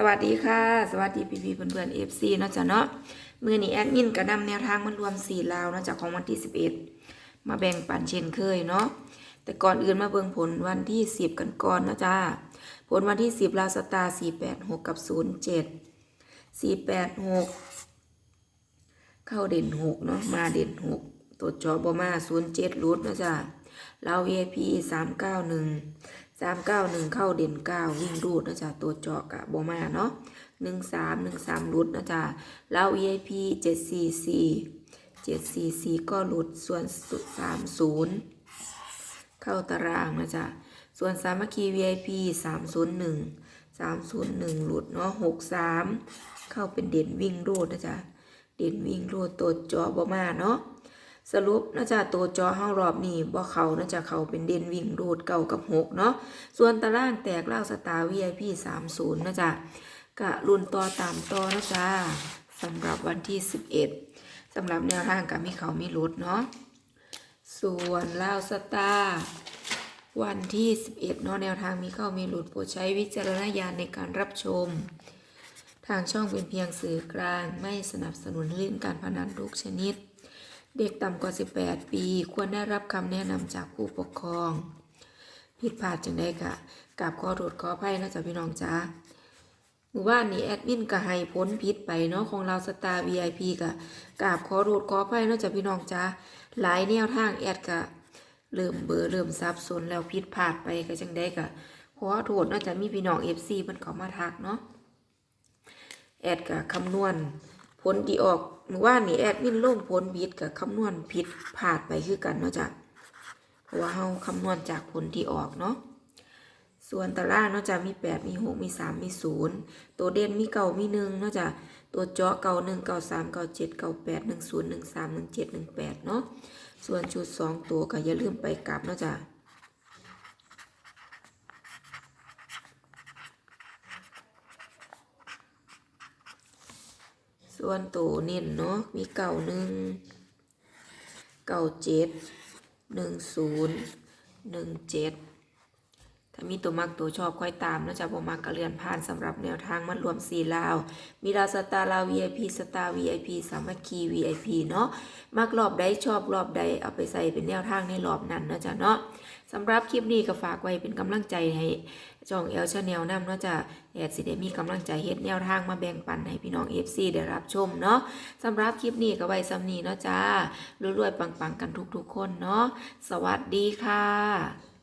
สวัสดีค่ะ สวัสดีพี่ๆเพื่อนๆเอฟซีเนาะจ้ะเนาะมือนี้แอดมินก็นำแนวทางมันรวมสี่ลาวเนาะจากของวันที่11มาแบ่งปันเช่นเคยเนาะแต่ก่อนอื่นมาเบิ่งผลวันที่10กันก่อนเนาะจ้าผลวันที่10ลาวสตาร์486กับ07 486เข้าเด่น6เนาะมาเด่น6ตัวจอบอมา07รูดเนาะจ้าลาว VIP 391สามเก้าหนึ่ง สามเก้าหนึ่งเข้าเด่นเก้าวิ่งรูดนะจ๊ะตัวเจาะกะบมาเนาะหนึ่งสามหนึ่งสามรุดนะจ๊ะแล้ว EIP เจ็ดสี่สี่เจ็ดสี่สี่ก็หลุดส่วนสามศูนย์เข้าตารางนะจ๊ะส่วนสามัคคี VIP สามศูนย์หนึ่งสามศูนย์หนึ่งหลุดเนาะหกสามเข้าเป็นเด่นวิ่งรูดนะจ๊ะเด่นวิ่งรูดตัวเจาะบมาเนาะ สรุปนะจ๊ะตัวจอห้ารอบนี้บ่เขานะจ๊ะเขาเป็นเด่นวิ่งรูดเก่ากับหกเนาะส่วนตารางแตกเล่าสตาร์ VIP 30นะจ๊ะกะรุนต่อตามต่อนะจ๊ะสำหรับวันที่11สำหรับแนวทางกับมีเขามีรุดเนาะส่วนเล่าสตาร์วันที่11เนาะแนวทางมีเข้ามีหลุดโปรดใช้วิจารณญาณในการรับชม ทางช่องเป็นเพียงสื่อกลาง ไม่สนับสนุนเล่นการพนันทุกชนิด เด็กต่ำกว่า 18 ปี ควรได้รับคำแนะนำจากผู้ปกครอง ผิดพลาดจังได้ค่ะกับขอโทษขออภัยนะจ๊ะพี่น้องจ้าหมู่บ้านนี้แอดมินก็ให้พ้นผิดไปเนาะของเราสตาร์ VIP ก็กราบขอโทษขออภัยนะจ๊ะพี่น้องจ้าหลายแนวทางแอดก็เริ่มเบอร์เริ่มซับซ้อนแล้วผิดพลาดไปก็จังได้ก็ขอโทษนะจ๊ะมีพี่น้อง FC เพิ่นเขามาทักเนาะแอดกับคำนวณ ลที่ออกเมื่อว่านนี่แอดมินลงผลผิดกับคำนวณผิดพลาดไปคือกันเนาะจ้ะเพราะว่าเฮาคำนวณจากผลที่ออกเนาะส่วนตารางเนาะจ้ะมีแปดมีหกมีสามมีศูนย์ตัวเด่นมีเก่ามีหนึ่งเนาะจ้ะตัวเจาะเก่าหนึ่งเก่าสามเก่าเจ็ดเก่าแปดหนึ่งศูนย์หนึ่งสามหนึ่งเจ็ดหนึ่งแปดเนาะส่วนชุดสองตัวก็อย่าลืมไปกลับเนาะจ้ะ ส่วนตัวเน้นเนาะมีเก่าหนึ่งเก่าเจ็ดหนึ่งศูนย์หนึ่งเจ็ด ถ้ามีตัวมักตัวชอบค่อยตามนะจ๊ะบ่มักกระเลือนผ่านสำหรับแนวทางมันรวมสี่ลาว มีลาวสตาร์ลาว VIP สตาร์ VIP สามัคคี VIP เนาะมักรอบใดชอบรอบใดเอาไปใส่เป็นแนวทางในรอบนั้นนะจ๊ะเนาะสำหรับคลิปนี้ก็ฝากไว้เป็นกำลังใจให้ช่องเอลชาแนลนำเนาะจ้ะแอดสิได้มีกำลังใจเฮ็ดแนวทางมาแบ่งปันให้พี่น้อง FC ได้รับชมเนาะสำหรับคลิปนี้ก็ไว้ซ้ำนี้เนาะจ้ารวยๆปังๆกันทุกๆคนเนาะสวัสดีค่ะ